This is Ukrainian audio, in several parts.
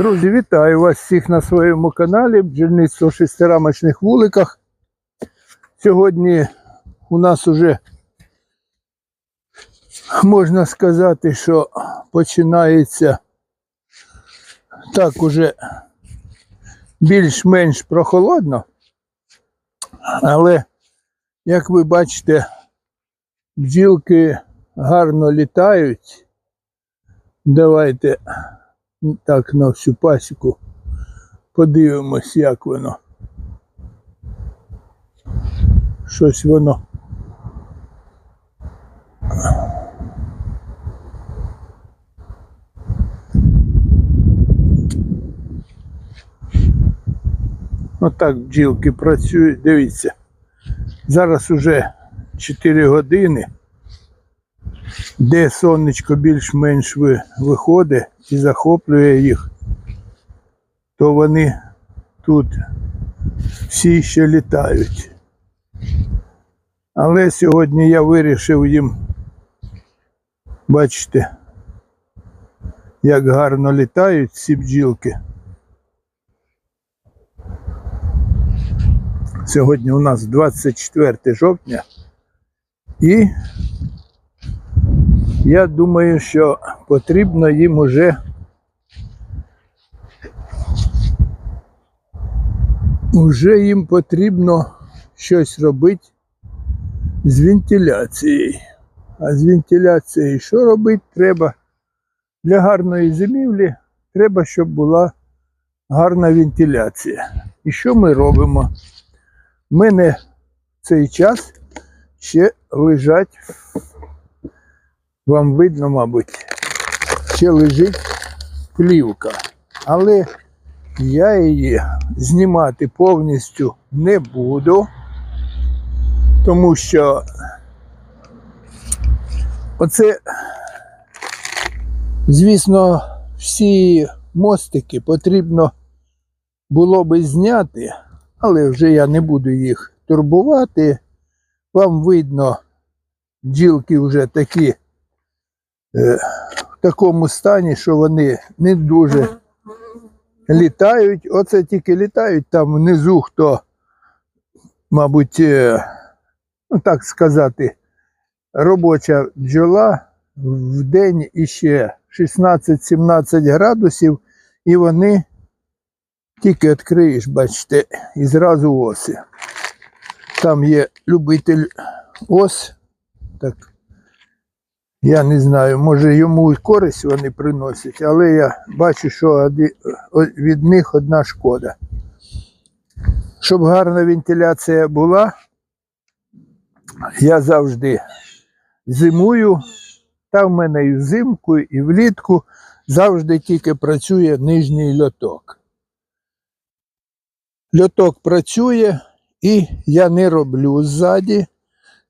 Друзі, вітаю вас всіх на своєму каналі бджільництво шестирамочних вуликах. Сьогодні у нас уже можна сказати, що починається так уже більш-менш прохолодно. Але, як ви бачите, бджілки гарно літають. Давайте так на всю пасіку подивимось, як воно. Щось воно. Отак бджілки працюють, дивіться. Зараз уже 4 години, де сонечко більш-менш виходить і захоплює їх, то вони тут всі ще літають. Але сьогодні я вирішив їм, бачите, як гарно літають ці бджілки. Сьогодні у нас 24 жовтня. І я думаю, що потрібно їм уже уже їм потрібно щось робити з вентиляцією. А з вентиляцією що робити треба? Для гарної зимівлі треба, щоб була гарна вентиляція. І що ми робимо? У мене цей час ще лежать, вам видно, мабуть, ще лежить плівка. Але я її знімати повністю не буду, тому що оце, звісно, всі мостики потрібно було би зняти, але вже я не буду їх турбувати. Вам видно, бджілки вже такі в такому стані, що вони не дуже літають. Оце тільки літають там внизу, хто, мабуть, е, ну так сказати, робоча бджола в день іще 16-17 градусів, і вони тільки відкриєш, бачите, і зразу оси. Там є любитель ос, так я не знаю, може йому і користь вони приносять, але я бачу, що від них одна шкода. Щоб гарна вентиляція була, я завжди зимую, та в мене і взимку, і влітку завжди тільки працює нижній льоток. Льоток працює, і я не роблю ззаді,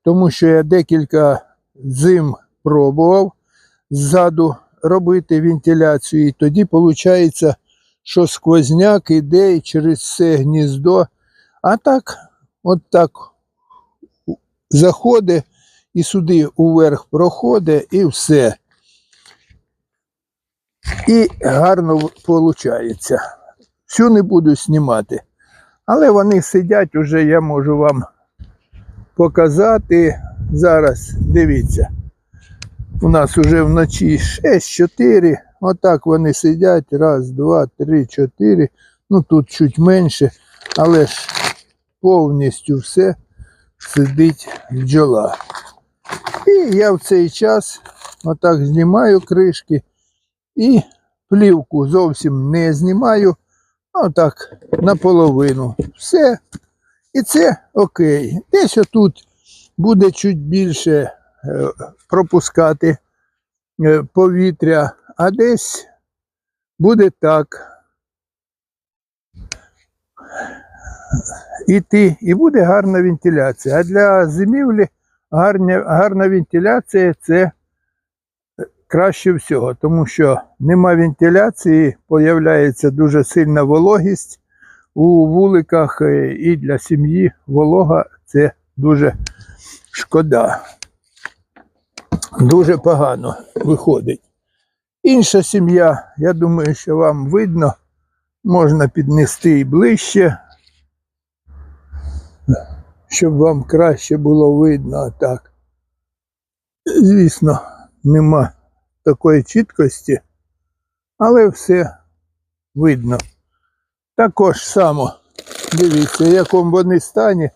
тому що я декілька зим пробував ззаду робити вентиляцію, і тоді виходить, що сквозняк іде через все гніздо. А так, от так заходить і сюди уверх проходить, і все. І гарно виходить. Всю не буду знімати. Але вони сидять уже, я можу вам показати. Зараз дивіться. У нас уже вночі 6-4. Отак вони сидять. Раз, два, три, чотири. Ну тут чуть менше, але ж повністю все сидить бджола. І я в цей час отак знімаю кришки і плівку зовсім не знімаю. Отак, наполовину. Все. І це окей. Десь отут буде чуть більше пропускати е, повітря, а десь буде так. Іти, і буде гарна вентиляція. А для зимівлі гарня, гарна вентиляція це краще всього, тому що нема вентиляції, появляється дуже сильна вологість у вуликах, е, і для сім'ї волога це дуже шкода. Дуже погано виходить. Інша сім'я, я думаю, що вам видно, Можна піднести і ближче, щоб вам краще було видно так. Звісно, нема такої чіткості, але все видно. Також само, дивіться, в якому вони стані.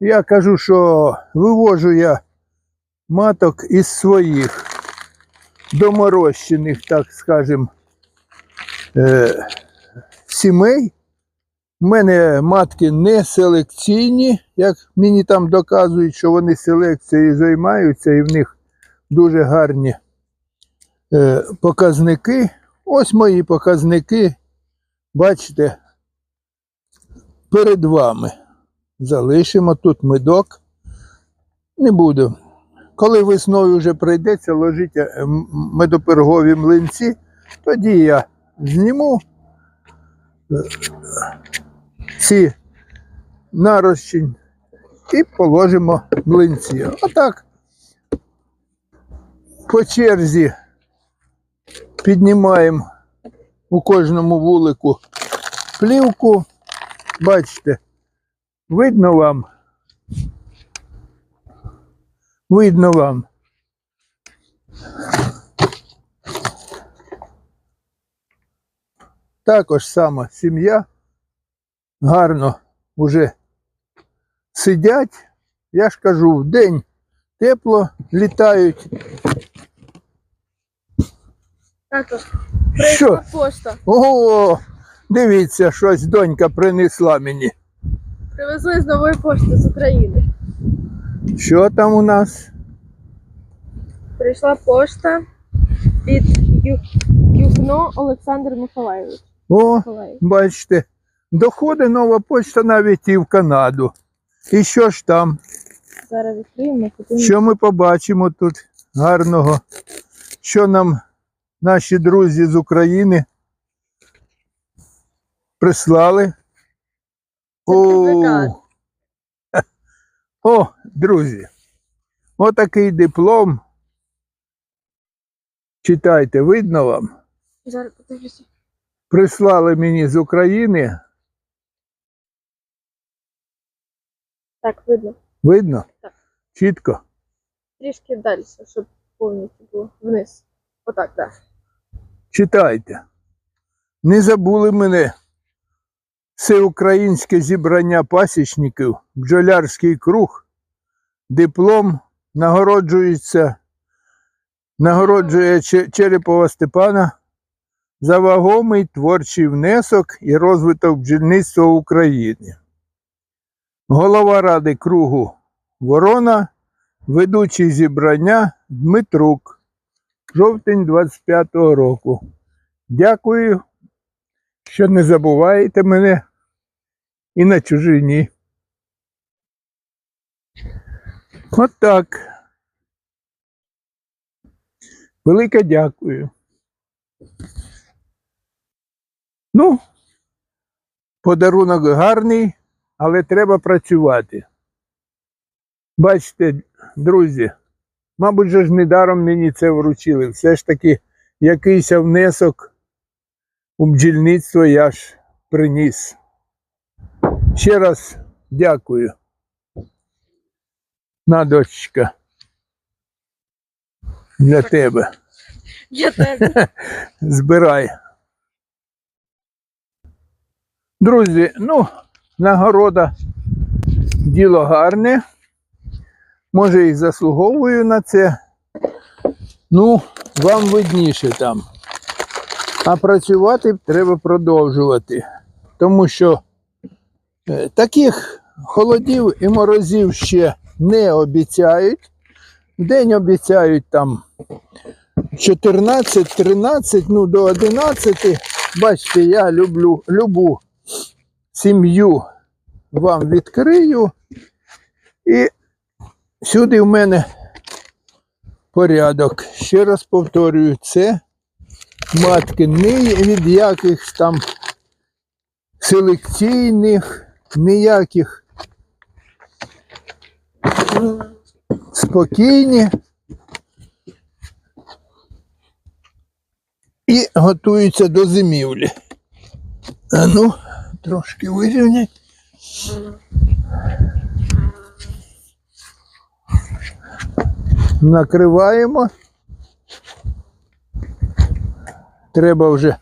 Я кажу, що вивожу я маток із своїх доморощених, так скажем, е, сімей. У мене матки не селекційні, як мені там доказують, що вони селекцією займаються і в них дуже гарні е, показники. Ось мої показники. Бачите, перед вами. Залишимо тут медок. Не буду. Коли весною вже прийдеться ложити е, медопергові млинці, тоді я зніму е, ці нарощень і положимо млинці. Отак по черзі піднімаємо у кожному вулику плівку. Бачите, видно вам? Видно вам. Також сама сім'я гарно вже сидять. Я ж кажу, в день тепло літають. Тато, Що? пошта. О, дивіться, щось донька принесла мені. Привезли з нової пошти з України. Що там у нас? Прийшла пошта від. Юхно Олександр Миколаївич. О, Миколаїв. бачите, доходить нова почта навіть і в Канаду. І що ж там? Зараз відкриємо. Що ми побачимо тут гарного? Що нам наші друзі з України прислали? Сертифікат. О, друзі, отакий диплом. Читайте, видно вам? Зараз подивлюся. Прислали мені з України. Так, видно. Видно? Так. Чітко. Трішки далі, щоб повністю було вниз. Отак, так. Читайте. Не забули мене. Всеукраїнське зібрання пасічників, бджолярський круг, диплом нагороджується, нагороджує Черепова Степана за вагомий творчий внесок і розвиток бджільництва України. Голова ради кругу Ворона, ведучий зібрання Дмитрук жовтень 25-го року. Дякую, що не забуваєте мене і на чужині. От так. Велике дякую. Ну, подарунок гарний, але треба працювати. Бачите, друзі, Мабуть, же ж недаром мені це вручили. Все ж таки якийсь внесок у бджільництво я ж приніс. Ще раз дякую. На, дочка. Для тебе. Я тебе. Збирай. Друзі, ну, нагорода діло гарне. Може і заслуговую на це. Ну, вам видніше там. А працювати треба продовжувати. Тому що таких холодів і морозів ще не обіцяють. День обіцяють там 14, 13, ну до 11. Бачите, я люблю любу сім'ю вам відкрию. І сюди в мене порядок. Ще раз повторюю, це матки не від яких там селекційних, ніяких спокійні. І готуються до зимівлі. А ну, трошки вирівняй. Накриваємо. Треба вже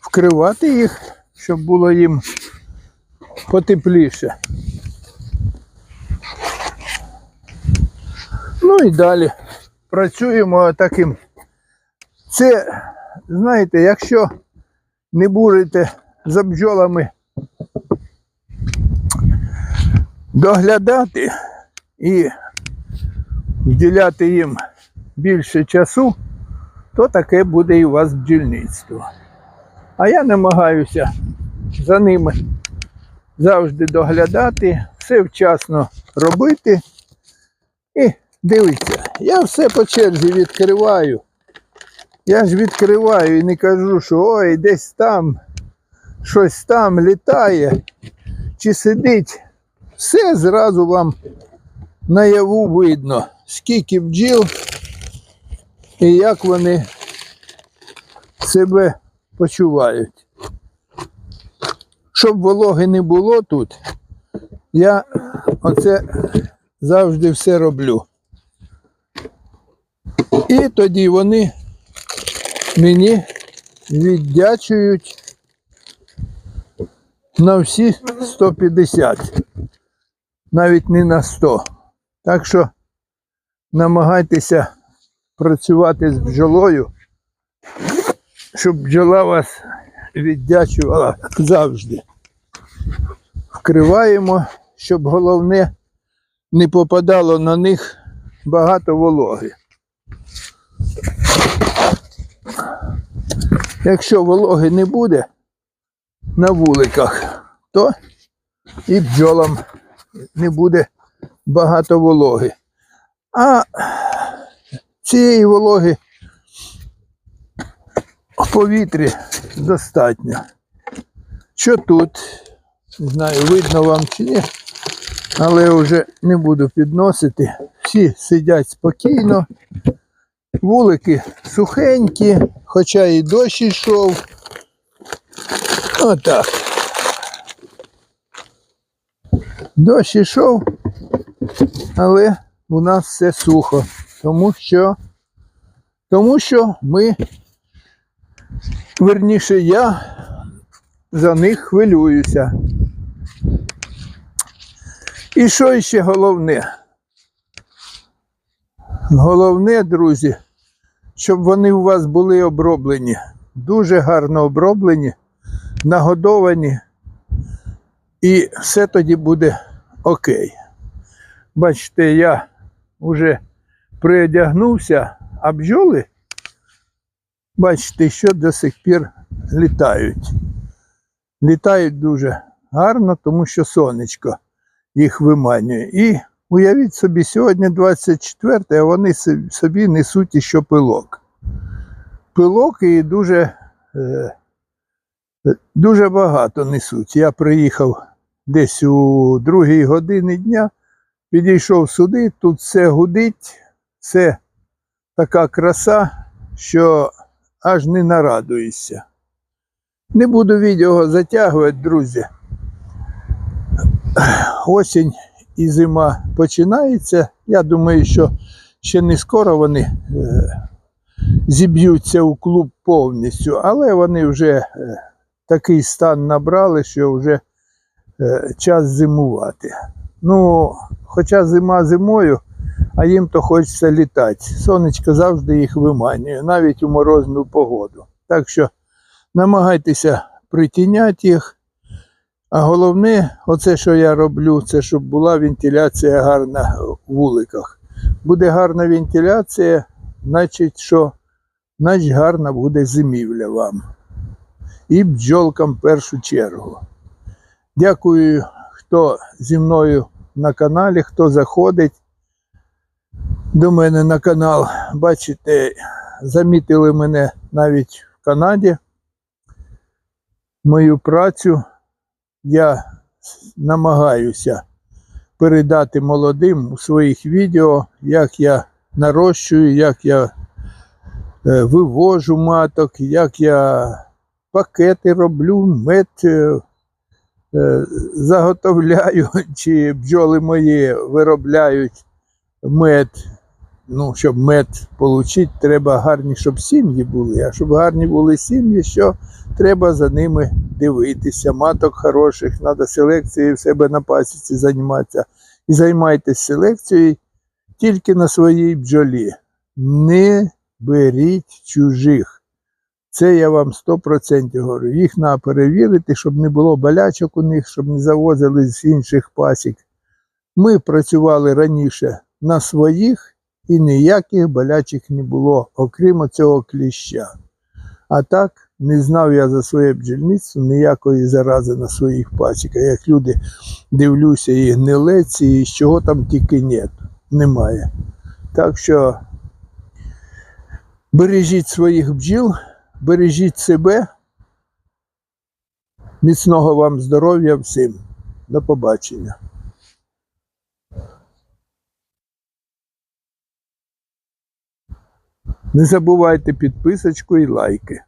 вкривати їх, щоб було їм потепліше. Ну і далі працюємо таким. Це, знаєте, якщо не будете за бджолами доглядати і вділяти їм більше часу, то таке буде і у вас бджільництво. А я намагаюся за ними завжди доглядати, все вчасно робити. І дивіться, я все по черзі відкриваю. Я ж відкриваю і не кажу, що ой, десь там щось там літає чи сидить. Все зразу вам наяву видно, скільки бджіл і як вони себе почувають. Щоб вологи не було тут, я оце завжди все роблю. І тоді вони мені віддячують на всі 150, навіть не на 100. Так що намагайтеся працювати з бджолою, щоб бджола вас віддячувала завжди. Вкриваємо, щоб головне не попадало на них багато вологи. Якщо вологи не буде на вуликах, то і бджолам не буде багато вологи. А цієї вологи в повітрі достатньо. Що тут? Не знаю, видно вам чи ні, але вже не буду підносити. Всі сидять спокійно. Вулики сухенькі, хоча і дощ йшов. Отак. Дощ йшов, але у нас все сухо, тому що, тому що ми, верніше, я за них хвилююся. І що ще головне? Головне, друзі, щоб вони у вас були оброблені, дуже гарно оброблені, нагодовані, і все тоді буде окей. Бачите, я вже приодягнувся, а бджоли, бачите, що до сих пір літають. Літають дуже гарно, тому що сонечко їх виманює. І уявіть собі, сьогодні 24, а вони собі несуть іще пилок. Пилок і дуже, е, дуже багато несуть. Я приїхав десь у другій годині дня, підійшов сюди, тут все гудить, все така краса, що аж не нарадуєшся. Не буду відео затягувати, друзі. Осінь і зима починається. Я думаю, що ще не скоро вони е, зіб'ються у клуб повністю, але вони вже е, такий стан набрали, що вже е, час зимувати. Ну, хоча зима зимою, а їм то хочеться літати. Сонечко завжди їх виманює, навіть у морозну погоду. Так що намагайтеся притіняти їх. А головне, оце, що я роблю, це щоб була вентиляція гарна в вуликах. Буде гарна вентиляція, значить, що значить гарна буде зимівля вам. І бджолкам в першу чергу. Дякую, хто зі мною на каналі, хто заходить до мене на канал. Бачите, замітили мене навіть в Канаді. Мою працю я намагаюся передати молодим у своїх відео, як я нарощую, як я е, вивожу маток, як я пакети роблю, мед е, е, заготовляю, чи бджоли мої виробляють мед. Ну, щоб мед отримати, треба гарні, щоб сім'ї були. А щоб гарні були сім'ї, що треба за ними дивитися. Маток хороших, треба селекцією в себе на пасіці займатися. І займайтесь селекцією тільки на своїй бджолі. Не беріть чужих. Це я вам 100% говорю. Їх треба перевірити, щоб не було болячок у них, щоб не завозили з інших пасік. Ми працювали раніше на своїх і ніяких болячок не було, окрім цього кліща. А так, не знав я за своє бджільництво ніякої зарази на своїх пасіках. Як люди дивлюся, і гнилеці, і чого там тільки нет, немає. Так що бережіть своїх бджіл, бережіть себе. Міцного вам здоров'я всім. До побачення. Не забувайте підписочку і лайки.